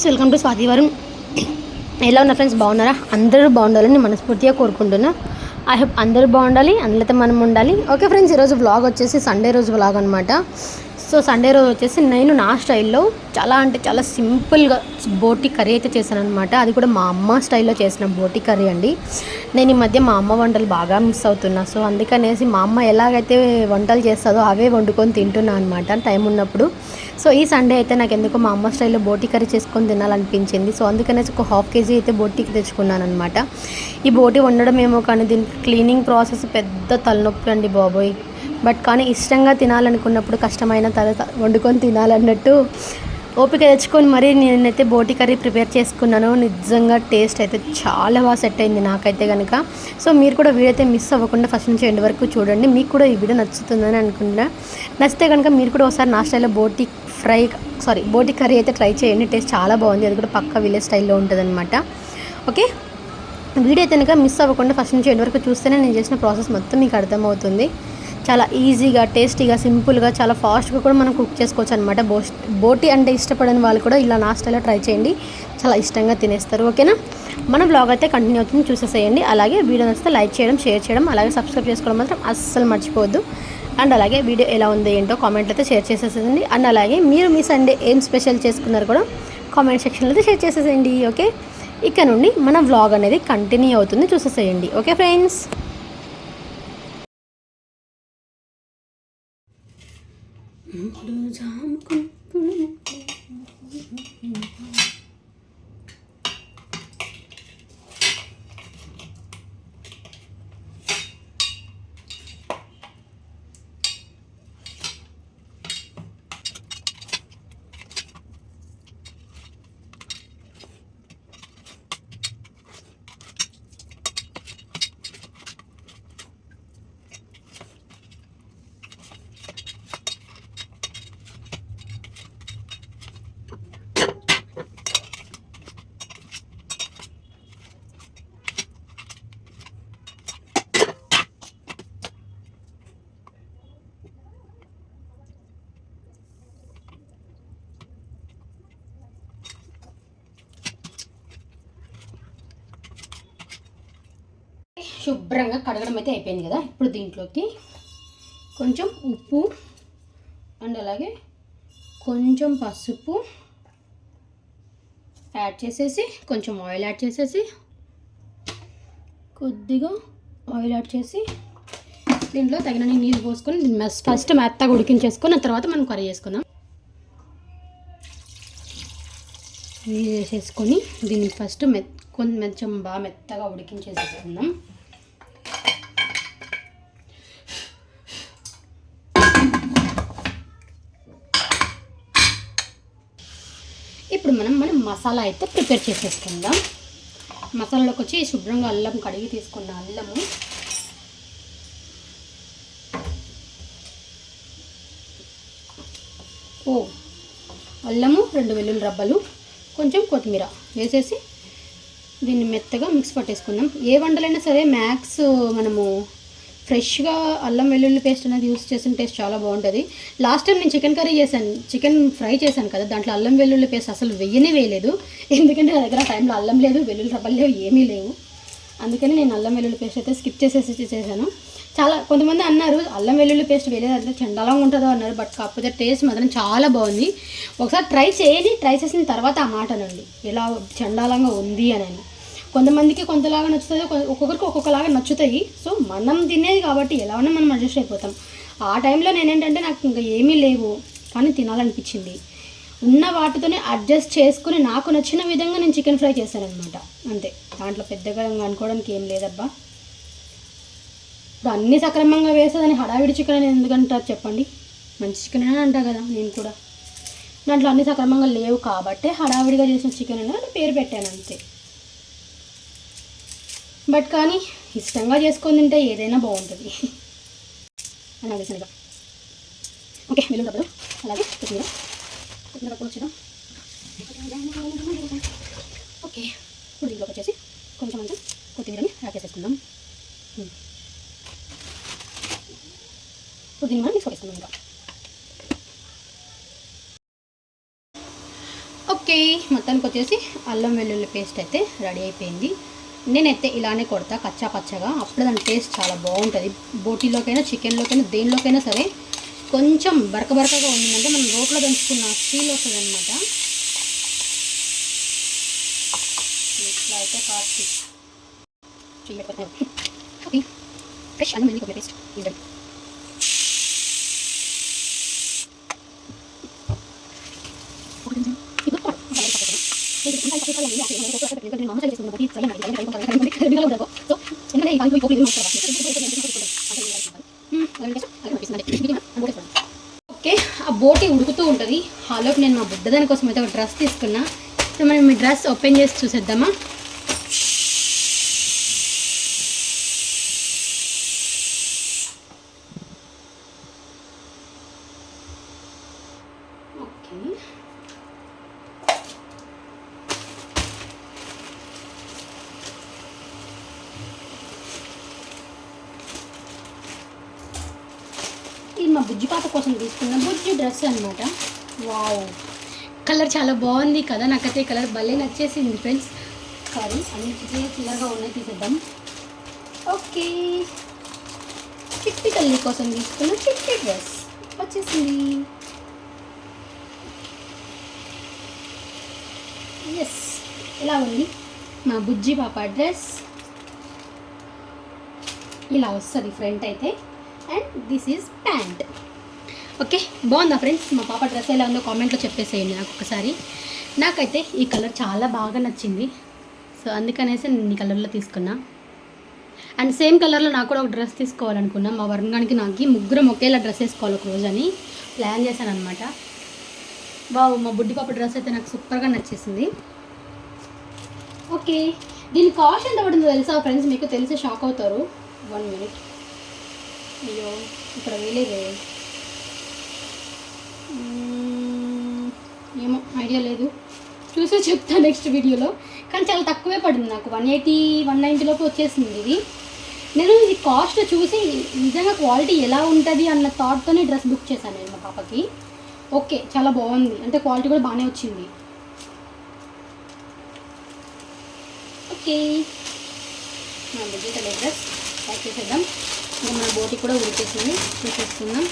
Friends welcome to స్వాతివారం ఎలా ఉన్నారు friends బాగున్నారా? అందరూ బాగుండాలని మనస్ఫూర్తిగా కోరుకుంటున్నా. ఐ హోప్ అందరూ బాగుండాలి అందులో మనం ఉండాలి. ఓకే ఫ్రెండ్స్ ఈరోజు వ్లాగ్ వచ్చేసి సండే రోజు వ్లాగ్ అనమాట సో సండే రోజు వచ్చేసి నేను నా స్టైల్లో చాలా అంటే చాలా సింపుల్గా బోటి కర్రీ అయితే చేశాను అనమాట అది కూడా మా అమ్మ స్టైల్లో చేసిన బోటి కర్రీ అండి. నేను ఈ మధ్య మా అమ్మ వంటలు బాగా మిస్ అవుతున్నా. సో అందుకనేసి మా అమ్మ ఎలాగైతే వంటలు చేస్తుందో అవే వండుకొని తింటున్నా అనమాట టైం ఉన్నప్పుడు. సో ఈ సండే అయితే నాకు ఎందుకో మా అమ్మ స్టైల్లో బోటి కర్రీ చేసుకొని తినాలనిపించింది. సో అందుకనేసి ఒక హాఫ్ కేజీ అయితే బోటికి తెచ్చుకున్నాను అనమాట ఈ బోటి వండడం ఏమో కానీ దీని క్లీనింగ్ ప్రాసెస్ పెద్ద తలనొప్పి అండి బాబోయ్. బట్ కానీ ఇష్టంగా తినాలనుకున్నప్పుడు కష్టమైన తర్వాత వండుకొని తినాలన్నట్టు ఓపిక తెచ్చుకొని మరీ నేనైతే బోటి కర్రీ ప్రిపేర్ చేసుకున్నాను. నిజంగా టేస్ట్ అయితే చాలా బాగా సెట్ అయింది నాకైతే కనుక సో మీరు కూడా వీడియో అయితే మిస్ అవ్వకుండా ఫస్ట్ నుంచి ఎండ్ వరకు చూడండి. మీకు కూడా ఈ వీడియో నచ్చుతుందని అనుకుంటున్నా. నచ్చితే కనుక మీరు కూడా ఒకసారి నా స్టైల్లో బోటి ఫ్రై సారీ బోటి కర్రీ అయితే ట్రై చేయండి. టేస్ట్ చాలా బాగుంది. అది కూడా పక్క విలేజ్ స్టైల్లో ఉంటుంది ఓకే? వీడియో అయితే కనుక మిస్ అవ్వకుండా ఫస్ట్ నుంచి ఎండ్ వరకు చూస్తేనే నేను చేసిన ప్రాసెస్ మొత్తం మీకు అర్థమవుతుంది. చాలా ఈజీగా టేస్టీగా సింపుల్గా చాలా ఫాస్ట్గా కూడా మనం కుక్ చేసుకోవచ్చు అనమాట బో బోటి అంటే ఇష్టపడని వాళ్ళు కూడా ఇలా నా స్టైల్లో ట్రై చేయండి. చాలా ఇష్టంగా తినేస్తారు. ఓకేనా మన బ్లాగ్ అయితే కంటిన్యూ అవుతుంది. చూసేసేయండి. అలాగే వీడియో నచ్చితే లైక్ చేయడం షేర్ చేయడం అలాగే సబ్స్క్రైబ్ చేసుకోవడం మాత్రం అస్సలు మర్చిపోవద్దు. అండ్ అలాగే వీడియో ఎలా ఉంది ఏంటో కామెంట్లు అయితే షేర్ చేసేసేయండి. అండ్ అలాగే మీరు మీ సండే ఏం స్పెషల్ చేసుకున్నారు కూడా కామెంట్ సెక్షన్లో అయితే షేర్ చేసేసేయండి. ఓకే ఇక్కడ నుండి మన వ్లాగ్ అనేది కంటిన్యూ అవుతుంది. చూసేసేయండి. Okay friends 응? 너무 잠깐 శుభ్రంగా కడగడం అయితే అయిపోయింది కదా. ఇప్పుడు దీంట్లోకి కొంచెం ఉప్పు అండ్ అలాగే కొంచెం పసుపు యాడ్ చేసేసి కొంచెం ఆయిల్ యాడ్ చేసేసి కొద్దిగా ఆయిల్ యాడ్ చేసి దీంట్లో తగినన్ని నీళ్ళు పోసుకొని మెస్ ఫస్ట్ మెత్తగా ఉడికించేసుకొని ఆ తర్వాత మనం కర్రీ చేసుకుందాం. నీళ్ళు వేసేసుకొని దీన్ని ఫస్ట్ మెత్ కొంచెం బాగా మెత్తగా ఉడికించేసేసుకుందాం. ఇప్పుడు మనం మనం మసాలా అయితే ప్రిపేర్ చేసేసుకుందాం. మసాలాలోకి వచ్చి శుభ్రంగా అల్లం కడిగి తీసుకున్న అల్లము. ఓ అల్లము రెండు వెల్లుల్లి రబ్బలు కొంచెం కొత్తిమీర వేసేసి దీన్ని మెత్తగా మిక్స్ పట్టేసుకుందాం. ఏ వంటలైనా సరే మ్యాక్స్ మనము ఫ్రెష్గా అల్లం వెల్లుల్లి పేస్ట్ అనేది యూస్ చేసిన టేస్ట్ చాలా బాగుంటుంది. లాస్ట్ టైం నేను చికెన్ కర్రీ చేశాను చికెన్ ఫ్రై చేశాను కదా దాంట్లో అల్లం వెల్లుల్లి పేస్ట్ అసలు వెయ్యనే వేయలేదు. ఎందుకంటే నా దగ్గర టైంలో అల్లం లేదు వెల్లుల్లి రబ్బలు లేవు ఏమీ లేవు. అందుకని నేను అల్లం వెల్లుల్లి పేస్ట్ అయితే స్కిప్ చేసేసి చేశాను. చాలా కొంతమంది అన్నారు అల్లం వెల్లుల్లి పేస్ట్ వేయలేదు చండాలంగా ఉంటుందో అన్నారు బట్ కాకపోతే టేస్ట్ మాత్రం చాలా బాగుంది. ఒకసారి ట్రై చేయండి ట్రై చేసిన తర్వాత ఆ మాట అనండి. ఎలా చండాలంగా ఉంది అని కొంతమందికి కొంతలాగా నచ్చుతుంది ఒక్కొక్కరికి ఒక్కొక్కలాగా నచ్చుతాయి. సో మనం తినేది కాబట్టి ఎలా ఉన్నా మనం అడ్జస్ట్ అయిపోతాం. ఆ టైంలో నేనేంటంటే నాకు ఇంకా ఏమీ లేవు కానీ తినాలనిపించింది. ఉన్న వాటితోనే అడ్జస్ట్ చేసుకుని నాకు నచ్చిన విధంగా నేను చికెన్ ఫ్రై చేశాను అనమాట అంతే. దాంట్లో పెద్దగా అనుకోవడానికి ఏం లేదబ్బా. ఇప్పుడు అన్నీ సక్రమంగా వేసేదని హడావిడి చికెన్ అని ఎందుకంటారు చెప్పండి. మంచి చికెన్ అని అంటా కదా నేను కూడా. దాంట్లో అన్ని సక్రమంగా లేవు కాబట్టే హడావిడిగా చేసిన చికెన్ అని పేరు పెట్టాను అంతే. బట్ కానీ ఇష్టంగా చేసుకొని తింటే ఏదైనా బాగుంటుంది. అని అడిగినగా ఓకే వెల్లుల్లి డబ్బులు అలాగే కొత్తిమీర. కొత్తిమీర కూడా ఓకే ఇప్పుడు దీంట్లోకి వచ్చేసి కొంచెం అంతా కొత్తిమీరని యాడ్ చేసేసుకుందాం. ఉమ్. ఇప్పుడు దీన్ని మనం మిక్స్ ఇంకా. ఓకే మొత్తానికి వచ్చేసి అల్లం వెల్లుల్లి పేస్ట్ అయితే రెడీ అయిపోయింది. నేనైతే ఇలానే కొడతా కచ్చా పచ్చగా. అప్పుడు దాని టేస్ట్ చాలా బాగుంటుంది. బోటీలోకైనా చికెన్లోకైనా దేనిలోకైనా సరే కొంచెం బరక బరకగా ఉండిందంటే మనం రోట్లో దంచుకున్న ఫీల్ వస్తుంది అనమాట ఇట్లా అయితే కాస్త. ఓకే ఓకే ఆ బోటి ఉడుకుతూ ఉంటుంది. హాలోకి నేను మా బుడ్డదాని కోసం అయితే ఒక డ్రెస్ తీసుకున్నా. సో మనం ఈ డ్రెస్ ఓపెన్ చేసి చూసేద్దామా? ఓకే. బుజ్జి పాప కోసం తీసుకున్న బుజ్జి డ్రెస్ అనమాట వావ్. కలర్ చాలా బాగుంది కదా నాకైతే కలర్ భలే నచ్చేసింది ఫ్రెండ్స్. సారీ అన్ని చిన్న ఉన్నాయి తీసేద్దాం. ఓకే. చిట్టి తల్లి కోసం తీసుకున్న చిట్టి డ్రెస్ వచ్చేసింది. ఎస్ ఇలా ఉంది? మా బుజ్జి పాప డ్రెస్. ఇలా వస్తుంది ఫ్రంట్ అయితే. And this is pant okay బాగుందా ఫ్రెండ్స్ మా పాప డ్రెస్ ఎలా ఉందో కామెంట్లో చెప్పేసేయండి నాకు ఒకసారి నాకైతే ఈ కలర్ చాలా బాగా నచ్చింది. సో అందుకనేసి నేను ఈ కలర్లో తీసుకున్నా. అండ్ సేమ్ కలర్లో నాకు కూడా ఒక డ్రెస్ తీసుకోవాలనుకున్నా. మా వర్గానికి నాకు ముగ్గురం ఒకేలా డ్రెస్ వేసుకోవాలి ఒక రోజు అని ప్లాన్ చేశాను అనమాట బావు మా బుడ్డి పాప డ్రెస్ అయితే నాకు సూపర్గా నచ్చేసింది. ఓకే దీని కాస్ట్ ఎంత పడుతుందో తెలుసా ఫ్రెండ్స్ మీకు తెలిసి షాక్ అవుతారు. వన్ మినిట్ అయ్యో ఇక్కడ వేయలేదే ఏమో ఐడియా లేదు చూసే చెప్తా నెక్స్ట్ వీడియోలో కానీ చాలా తక్కువే పడింది నాకు. వన్ ఎయిటీ వన్ నైంటీలోపు వచ్చేసింది ఇది. నేను ఇది కాస్ట్ చూసి నిజంగా క్వాలిటీ ఎలా ఉంటుంది అన్న థాట్తోనే డ్రెస్ బుక్ చేశాను నేను మా పాపకి. ఓకే చాలా బాగుంది. అంటే క్వాలిటీ కూడా బాగానే వచ్చింది. ఓకే నా డిజిటల్ అడ్రస్ ప్యాక్ చేసేద్దాం. ఇంకా మన బోటి కూడా ఉడికేసింది. చూసేసుకుందాం.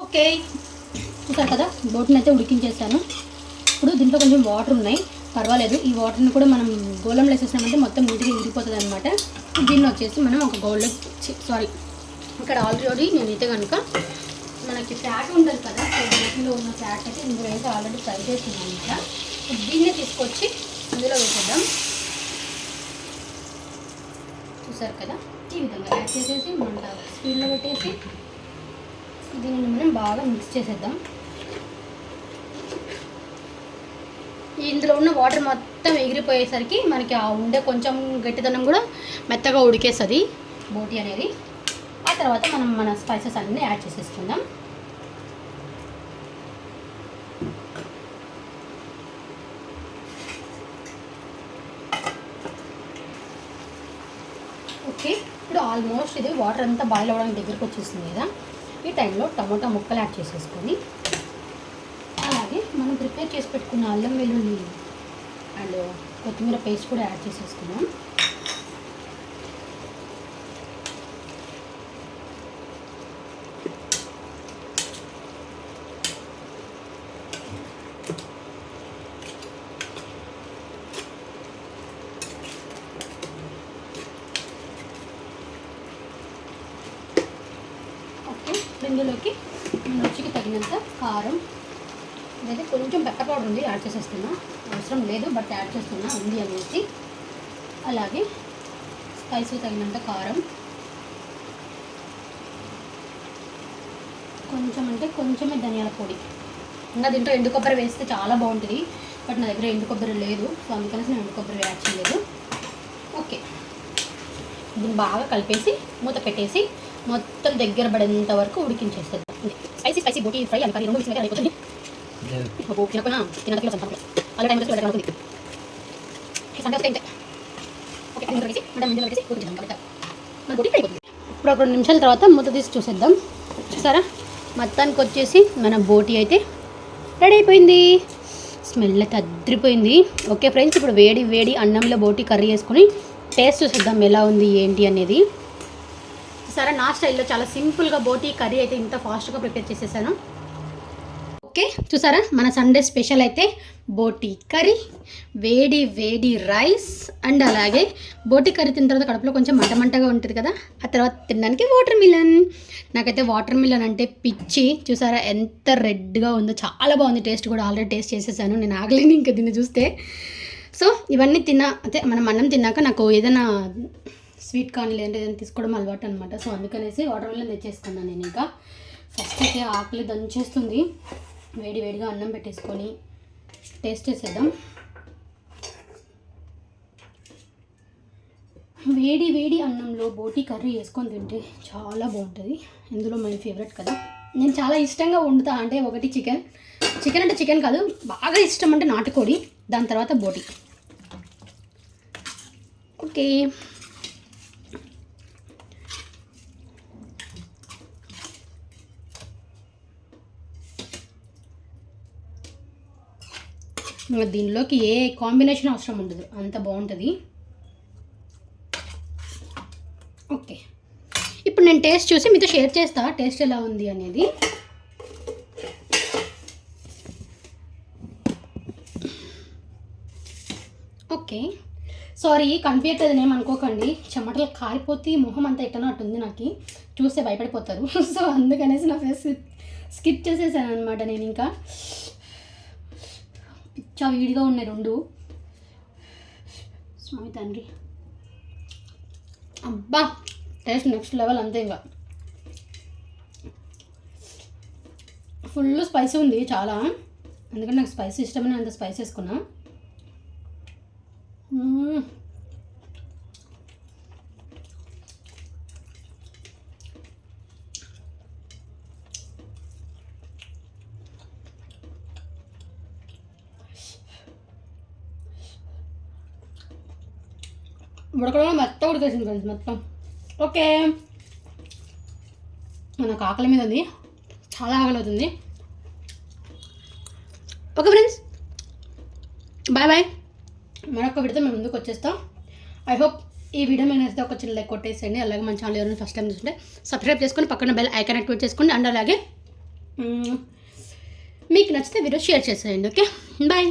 ఓకే. చూసారు కదా? బోట్ని అయితే ఉడికించేసాను. ఇప్పుడు దీంట్లో కొంచెం వాటర్ ఉన్నాయి. పర్వాలేదు. ఈ వాటర్ని కూడా మనం గోళంలో వేసేసామంటే మొత్తం నీట్గా ఇరిగిపోతుంది అనమాట దీన్ని వచ్చేసి మనం ఒక గోల్డ్ సారీ ఇక్కడ ఆల్రెడీ నేనైతే కనుక మనకి ఫ్యాట్ ఉంటుంది కదా సో ఉన్న ఫ్యాట్ అయితే ఇందులో అయితే ఆల్రెడీ ఫ్రై చేస్తున్నాను దీన్ని తీసుకొచ్చి ఇందులో వేసేద్దాం. చూసారు కదా? ఈ విధంగా యాడ్ చేసేసి మంట స్పీడ్లో పెట్టేసి దీనిని మనం బాగా మిక్స్ చేసేద్దాం. ఇందులో ఉన్న వాటర్ మొత్తం ఎగిరిపోయేసరికి మనకి ఆ ఉండే కొంచెం గట్టిదనం కూడా మెత్తగా ఉడికేస్తుంది బోటి అనేది. ఆ తర్వాత మనం మన స్పైసెస్ అన్నీ యాడ్ చేసేసుకుందాం. ఓకే ఇప్పుడు ఆల్మోస్ట్ ఇది వాటర్ అంతా బాయిల్ అవ్వడానికి దగ్గరకు వచ్చేసింది కదా. ఈ టైంలో టమోటా ముక్కలు యాడ్ చేసేసుకొని మనం ప్రిపేర్ చేసి పెట్టుకున్న అల్లం వెల్లుల్లి అండ్ కొత్తిమీర పేస్ట్ కూడా యాడ్ చేసేసుకున్నాం ఓకే ఇందులోకి రుచికి తగినంత కారం ఇదైతే కొంచెం పెప్పర్ పౌడర్ ఉంది యాడ్ చేసేస్తున్నా. అవసరం లేదు బట్ యాడ్ చేస్తున్నా ఉంది అనేసి. అలాగే స్పైసీ తగినంత కారం. కొంచెం అంటే కొంచెమే ధనియాల పొడి. నా దీంట్లో ఎండు కొబ్బరి వేస్తే చాలా బాగుంటుంది బట్ నా దగ్గర ఎండు కొబ్బరి లేదు సో అందుకని నేను ఎండు కొబ్బరి యాడ్ చేయలేదు. ఓకే. దీన్ని బాగా కలిపేసి మూత పెట్టేసి మొత్తం దగ్గర పడేంత వరకు ఉడికించేస్తుంది స్పైసీ స్పైసీ బోటీ ఫ్రై అని రెండు మిక్స్ అయిపోతుంది. అలా టైం వచ్చి సండే వస్తే ఇంతే ఓకే అది మన అయిపోతుంది ఇప్పుడు ఒక రెండు నిమిషాల తర్వాత మూత తీసి చూసేద్దాం చూసారా మొత్తానికి వచ్చేసి మన బోటీ అయితే రెడీ అయిపోయింది. స్మెల్ అయితే అద్రిపోయింది ఓకే ఫ్రెండ్స్ ఇప్పుడు వేడి వేడి అన్నంలో బోటీ కర్రీ వేసుకొని టేస్ట్ చూసేద్దాం ఎలా ఉంది ఏంటి అనేది. సరే నా స్టైల్లో చాలా సింపుల్గా బోటీ కర్రీ అయితే ఇంత ఫాస్ట్గా ప్రిపేర్ చేసేసాను. ఓకే చూసారా? మన సండే స్పెషల్ అయితే బోటి కర్రీ వేడి వేడి రైస్ అండ్ అలాగే బోటి కర్రీ తిన్న తర్వాత కడుపులో కొంచెం మంట మంటగా ఉంటుంది కదా ఆ తర్వాత తినడానికి వాటర్ మిలన్ నాకైతే వాటర్ మిలన్ అంటే పిచ్చి. చూసారా? ఎంత రెడ్గా ఉందో చాలా బాగుంది టేస్ట్ కూడా. ఆల్రెడీ టేస్ట్ చేసేసాను. నేను ఆగలేను ఇంకా దీన్ని చూస్తే. సో ఇవన్నీ తిన్నా అంటే మనం అన్నం తిన్నాక నాకు ఏదైనా స్వీట్ కానీ లేదంటే ఏదైనా తీసుకోవడం అలవాటు అనమాట సో అందుకనేసి వాటర్ మిలన్ తెచ్చేసుకున్నాను నేను ఇంకా. ఫస్ట్ అయితే ఆకలి దంచేస్తుంది. వేడి వేడిగా అన్నం పెట్టేసుకొని టేస్ట్ చేసేద్దాం. వేడి వేడి అన్నంలో బోటి కర్రీ వేసుకొని తింటే చాలా బాగుంటుంది. ఇందులో మై ఫేవరెట్ కదా. నేను చాలా ఇష్టంగా వండుతా అంటే ఒకటి చికెన్ చికెన్ అంటే చికెన్ కాదు బాగా ఇష్టం అంటే నాటుకోడి దాని తర్వాత బోటి. ఓకే దీనిలోకి ఏ కాంబినేషన్ అవసరం ఉండదు. అంత బాగుంటుంది. ఓకే. ఇప్పుడు నేను టేస్ట్ చూసి మీతో షేర్ చేస్తా. టేస్ట్ ఎలా ఉంది అనేది. ఓకే. సారీ కనిపించట్లేదు ఏమనుకోకండి అనుకోకండి. చెమటలు కారిపోతే మొహం అంతా ఎట్టనట్టుంది నాకు. చూస్తే భయపడిపోతారు. సో అందుకనేసి నా ఫేస్ స్కిప్ చేసేసాను అనమాట నేను ఇంకా. చా వీడిగా ఉన్నాయి రెండు. స్వామి తండ్రి. అబ్బా టేస్ట్ నెక్స్ట్ లెవెల్ అంతే ఇంకా. ఫుల్ స్పైసీ ఉంది చాలా. ఎందుకంటే నాకు స్పైసీ ఇష్టమని అంత స్పైస్ వేసుకున్నా మ్మ్. ఉడకడం మొత్తం ఉడికేసింది ఫ్రెండ్స్ మొత్తం. ఓకే. నాకు ఆకలి మీద ఉంది. చాలా ఆకలి అవుతుంది. ఓకే ఫ్రెండ్స్ బాయ్ బాయ్ మరొక వీడితో మేము ముందుకు వచ్చేస్తాం. ఐ హోప్ ఈ వీడియో మేము నచ్చితే ఒక చిన్న లైక్ కొట్టేసేయండి. అలాగే మన ఛానల్ ఎవరైనా ఫస్ట్ టైం చూస్తుంటే సబ్స్క్రైబ్ చేసుకొని పక్కన బెల్ ఐకాన్ యాక్టివేట్ చేసుకోండి. అండ్ అలాగే మీకు నచ్చితే వీడియో షేర్ చేసేయండి. Okay bye